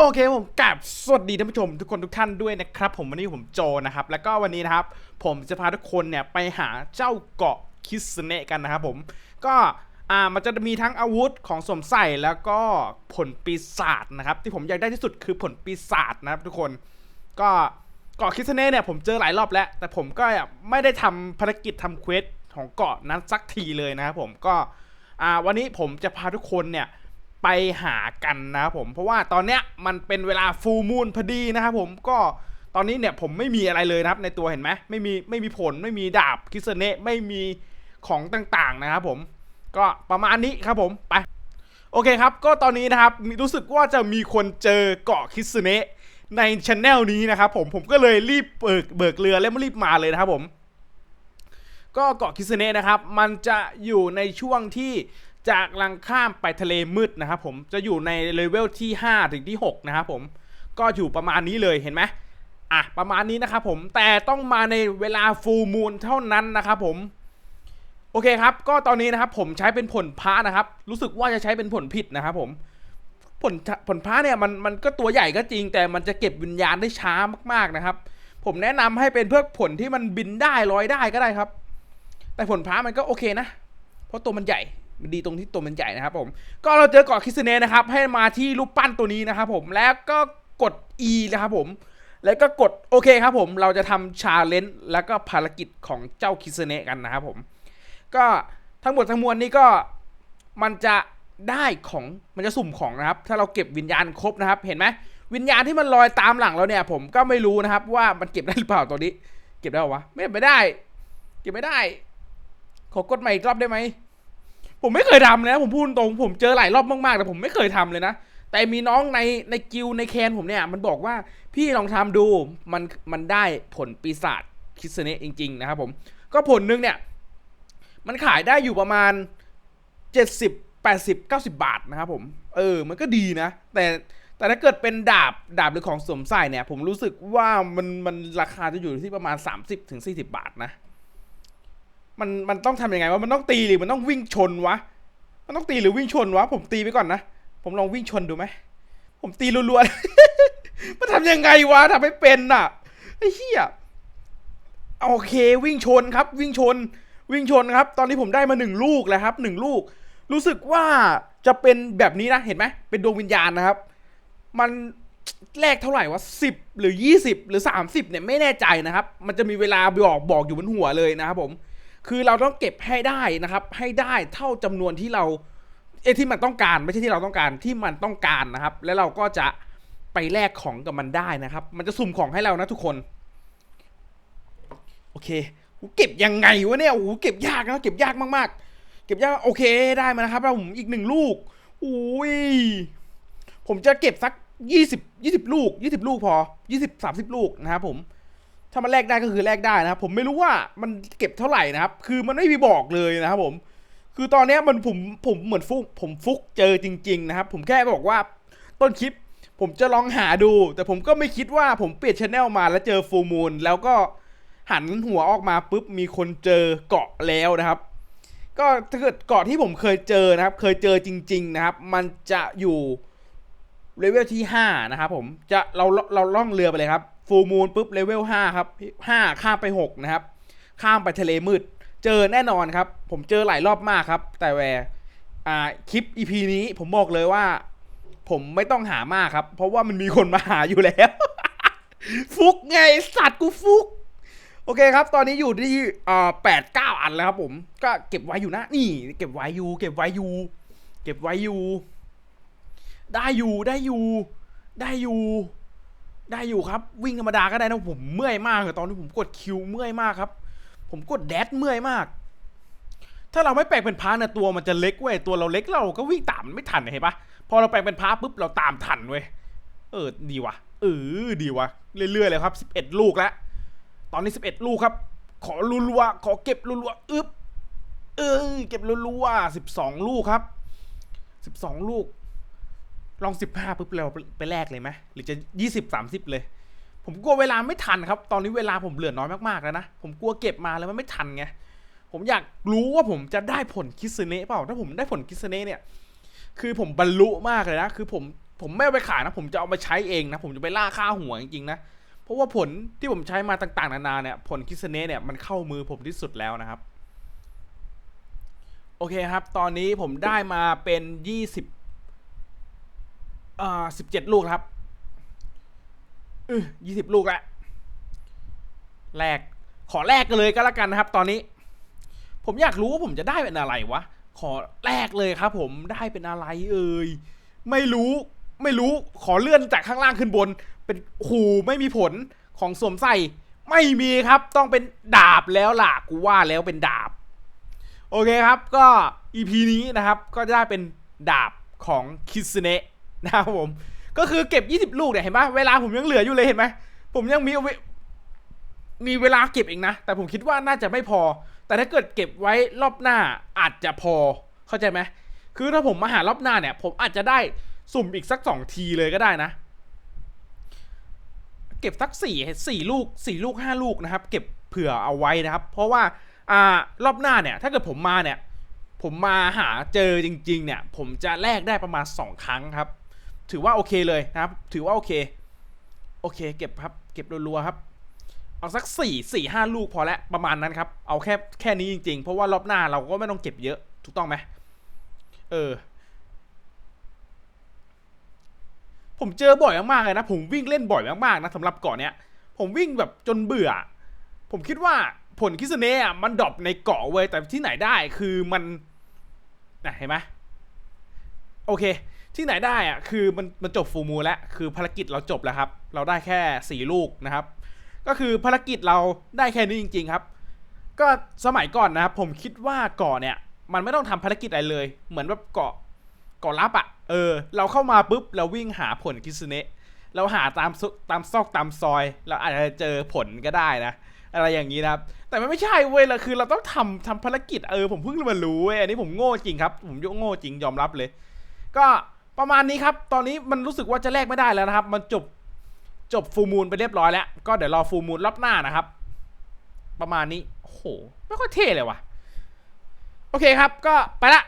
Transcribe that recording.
โอเคผมกับสวัสดีท่านผู้ชมทุกคนทุกท่านด้วยนะครับผมวันนี้ผมโจนะครับ แล้วก็วันนี้นะครับ ผมจะพาทุกคนเนี่ยไปหาเจ้าเกาะคิสเนะกันนะครับผมก็อ่ามันจะมีทั้งอาวุธของสวมใส่แล้วก็ผลปีศาจนะครับ ที่ผมอยากได้ที่สุดคือผลปีศาจนะครับทุกคนก็เกาะคิสเนะเนี่ยผมเจอหลายรอบแล้ว แต่ผมก็ไม่ได้ทำภารกิจทำเควสของเกาะนั้นสักทีเลยนะครับผมก็อ่าวันนี้ผมจะพาทุกคนเนี่ย ไปหากันนะครับผม เพราะว่าตอนเนี้ยมันเป็นเวลาฟูมูลพอดีนะครับผมก็ตอนนี้เนี่ยผมไม่มีอะไรเลยนะครับในตัวเห็นไหมไม่มีไม่มีผลไม่มีดาบคิสเนะไม่มีของต่างๆนะครับผมก็ประมาณนี้ครับผมไปโอเคครับ ก็ตอนนี้นะครับรู้สึกว่าจะมีคนเจอเกาะคิสเนะในช anel นี้นะครับผมผมก็เลยรีบเบิกเบิกเรือแล้วรีบมาเลยนะครับผม ก็เกาะคิสเนะนะครับ มันจะอยู่ในช่วงที่ จากลังข้ามไปทะเลมืดนะครับผมจะอยู่ในเลเวลที่ 5 ถึงที่ 6 นะครับผมก็อยู่ประมาณนี้เลยเห็นไหมอะประมาณนี้นะครับผมแต่ต้องมาในเวลาฟูลมูนเท่านั้นนะครับผมโอเคครับ ก็ตอนนี้นะครับผมใช้เป็นผลพระนะครับ รู้สึกว่าจะใช้เป็นผลผิดนะครับผมผลผลพระเนี่ยมันมันก็ตัวใหญ่ก็จริง แต่มันจะเก็บวิญญาณได้ช้ามากๆนะครับ ผมแนะนำให้เป็นเพื่อผลที่มันบินได้ลอยได้ก็ได้ครับ แต่ผลพระมันก็โอเคนะ เพราะตัวมันใหญ่ มันดีตรงที่ตัวมันใหญ่นะครับผม ก็เราเจอเกาะคิสเนะนะครับ ให้มาที่รูปปั้นตัวนี้นะครับผมแล้วก็กด E นะครับผม แล้วก็กดโอเคครับผมเราจะทำชาเลนจ์แล้วก็ภารกิจของเจ้าคิสเนะกันนะครับผม ก็ทั้งหมดทั้งมวลนี้ก็มันจะได้ของมันจะสุ่มของนะครับ ถ้าเราเก็บวิญญาณครบนะครับ เห็นไหมวิญญาณที่มันลอยตามหลังเราเนี่ย ผมก็ไม่รู้นะครับ ว่ามันเก็บได้หรือเปล่าตัวนี้ เก็บได้หรอวะไม่ไม่ได้ เก็บไม่ได้ ขอกดใหม่อีกรอบได้ไหม ผมไม่เคยทำเลยนะผมพูดตรงผมเจอหลายรอบมากๆแต่ผมไม่เคยทำเลยนะแต่มีน้องในในกิลในแคนผมเนี่ย มันบอกว่าพี่ลองทำดูมันมันได้ผลปีศาจคิสเนะจริง ๆ นะครับผมก็ผลนึงเนี่ย มันขายได้อยู่ประมาณ 70 80 90 บาทนะครับผมเออ มันก็ดีนะ แต่แต่ถ้าเกิดเป็นดาบดาบหรือของสวมใส่เนี่ย ผมรู้สึกว่ามันมันราคาจะอยู่ที่ประมาณ 30ถึง40 บาทนะ มันมันต้องทำยังไงวะมันต้องตีหรือมันต้องวิ่งชนวะ มันต้องตีหรือวิ่งชนวะ ผมตีไปก่อนนะ ผมลองวิ่งชนดูไหม ผมตีรัวๆ มันทำยังไงวะทำไม่เป็นน่ะไอ้เหี้ยโอเควิ่งชนครับ วิ่งชน วิ่งชนครับ ตอนนี้ผมได้มาหนึ่งลูกแล้วครับหนึ่งลูก รู้สึกว่าจะเป็นแบบนี้นะเห็นไหมเป็นดวงวิญญาณนะครับ มันแลกเท่าไหร่วะสิบหรือยี่สิบหรือสามสิบเนี่ยไม่แน่ใจนะครับ มันจะมีเวลาบอกบอกอยู่บนหัวเลยนะครับผม คือเราต้องเก็บให้ได้นะครับ ให้ได้เท่าจำนวนที่เราเอที่มันต้องการไม่ใช่ที่เราต้องการที่มันต้องการนะครับ แล้วเราก็จะไปแลกของกับมันได้นะครับ มันจะสุ่มของให้เรานะทุกคน โอเคกูเก็บยังไงวะเนี่ยโอ้โหเก็บยากนะเก็บยากมากๆ เก็บยากโอเคได้มานะครับแล้วผมอีกหนึ่งลูกอุ้ยผมจะเก็บสักยี่สิบยี่สิบลูกยี่สิบลูกพอยี่สิบสามสิบลูกนะครับผม ถ้ามันแลกได้ก็คือแลกได้นะครับ ผมไม่รู้ว่ามันเก็บเท่าไหร่นะครับ คือมันไม่มีบอกเลยนะครับผมคือตอนนี้มันผมผมเหมือนฟุก ผมฟุกเจอจริง ๆ นะครับ ผมแค่บอกว่าต้นคลิปผมจะลองหาดู แต่ผมก็ไม่คิดว่าผมเปลี่ยนชแนลมาแล้วเจอฟูมูลแล้วก็หันหัวออกมาปุ๊บมีคนเจอเกาะแล้วนะครับ ก็ถ้าเกิดเกาะที่ผมเคยเจอนะครับ เคยเจอจริง ๆ นะครับ มันจะอยู่เลเวลที่5นะครับผมจะเราเราล่องเรือไปเลยครับ ฟูมูลปุ๊บเลเวล5ครับ5ข้ามไป 6 นะครับ ข้ามไปทะเลมืด เจอแน่นอนครับ ผมเจอหลายรอบมากครับ แต่แวร์อ่าคลิป EP นี้ผมบอกเลยว่า ผมไม่ต้องหามากครับ เพราะว่ามันมีคนมาหาอยู่แล้ว ฟุกไงสัตว์กูฟุก โอเคครับ ตอนนี้อยู่ที่อ่าแปดเก้าอันแล้วครับผม ก็เก็บไว้อยู่นะ นี่ เก็บไว้อยู่เก็บไว้อยู่เก็บไว้อยู่ได้อยู่ได้อยู่ได้อยู่ ได้อยู่ครับ วิ่งธรรมดาก็ได้นะผมเมื่อยมากเลยตอนนี้ผมกดคิวเมื่อยมากครับ ผมกดแดดเมื่อยมาก ถ้าเราไม่แปลงเป็นพาเนี่ยตัวมันจะเล็กเว้ยตัวเราเล็กเราก็วิ่งตามไม่ทันเห็นปะพอเราแปลงเป็นพาร์ปุ๊บเราตามทันเว้ยเออดีวะเออดีวะเรื่อยๆเลยครับ 11 ลูกแล้วตอนนี้ 11 ลูกครับ ขอรัวๆขอเก็บรัวๆอึ๊บเออเก็บรัวๆ12 ลูกครับ 12 ลูก ลองสิบห้าปุ๊บเราไปแลกเลยไหมหรือจะยี่สิบสามสิบเลย ผมกลัวเวลาไม่ทันครับ ตอนนี้เวลาผมเหลือน้อยมากๆแล้วนะ ผมกลัวเก็บมาแล้วมันไม่ทันไง ผมอยากรู้ว่าผมจะได้ผลคิสเน่เปล่า ถ้าผมได้ผลคิสเน่เนี่ย คือผมบรรลุมากเลยนะ คือผมผมไม่เอาไปขายนะ ผมจะเอามาใช้เองนะ ผมจะไปล่าค่าหัวจริงๆนะ เพราะว่าผลที่ผมใช้มาต่างๆ นานาเนี่ย ผลคิสเน่เนี่ยมันเข้ามือผมที่สุดแล้วนะครับ โอเคครับ ตอนนี้ผมได้มาเป็น 28 อ่อสิบเจ็ดลูกครับยี่สิบลูกละแลกขอแลกกันเลยก็แล้วกันนะครับ ตอนนี้ ผมอยากรู้ว่าผมจะได้เป็นอะไรวะขอแลกเลยครับ ผมได้เป็นอะไรเอ่ยไม่รู้ไม่รู้ขอเลื่อนจากข้างล่างขึ้นบน เป็นขู่ไม่มีผลของสวมใส่ ไม่มีครับต้องเป็นดาบแล้วล่ะกูว่าแล้วเป็นดาบ โอเคครับก็ EP นี้นะครับ ก็จะได้เป็นดาบของคิสเนะ นะครับผม ก็คือเก็บ 20 ลูกเนี่ยเห็นไหมเวลาผมยังเหลืออยู่เลยเห็นไหมผมยังมีมีเวลาเก็บเองนะ แต่ผมคิดว่าน่าจะไม่พอ แต่ถ้าเกิดเก็บไว้รอบหน้าอาจจะพอเข้าใจไหมคือถ้าผมมาหารอบหน้าเนี่ย ผมอาจจะได้สุ่มอีกสักสองทีเลยก็ได้นะ เก็บสักสี่สี่ลูกสี่ลูกห้าลูกนะครับ เก็บเผื่อเอาไว้นะครับ เพราะว่าอ่ารอบหน้าเนี่ย ถ้าเกิดผมมาเนี่ย ผมมาหาเจอจริง ๆ เนี่ย ผมจะแลกได้ประมาณสองครั้งครับ ถือว่าโอเคเลยนะครับ ถือว่าโอเค โอเค เก็บครับ เก็บรัวๆครับ เอาสักสี่สี่ห้าลูกพอแล้วประมาณนั้นครับ เอาแค่แค่นี้จริงๆ เพราะว่ารอบหน้าเราก็ไม่ต้องเก็บเยอะ ถูกต้องไหมเออ ผมเจอบ่อยมากๆเลยนะ ผมวิ่งเล่นบ่อยมากๆนะสำหรับเกาะเนี้ย ผมวิ่งแบบจนเบื่อ ผมคิดว่าผลคิสเนะอะมันดรอปในเกาะเว้ยแต่ที่ไหนได้คือมันนะเห็นไหมโอเค ที่ไหนได้อะคือมันมันจบฟูมูแล้ว คือภารกิจเราจบแล้วครับ เราได้แค่สี่ลูกนะครับ ก็คือภารกิจเราได้แค่นี้จริง ๆครับ ก็สมัยก่อนนะครับ ผมคิดว่าเกาะเนี่ย มันไม่ต้องทำภารกิจอะไรเลย เหมือนแบบเกาะเกาะลับอะ่ะเออ เราเข้ามาปุ๊บเราวิ่งหาผลคิสเนะเราหาตามตามซอกตามซอย เราอาจจะเจอผลก็ได้นะ อะไรอย่างนี้นะครับ แต่มันไม่ใช่เว้ยละคือเราต้องทำทำภารกิจเออผมเพิ่งมารู้เว้ยอันนี้ผมโง่จริงครับ ผมยกโง่จริงยอมรับเลย ก็ ประมาณนี้ครับ ตอนนี้มันรู้สึกว่าจะแลกไม่ได้แล้วนะครับ มันจบจบฟูมูลไปเรียบร้อยแล้ว ก็เดี๋ยวรอฟูมูลรอบหน้านะครับ ประมาณนี้โอ้โหไม่ค่อยเท่เลยว่ะ โอเคครับ ก็ไปละ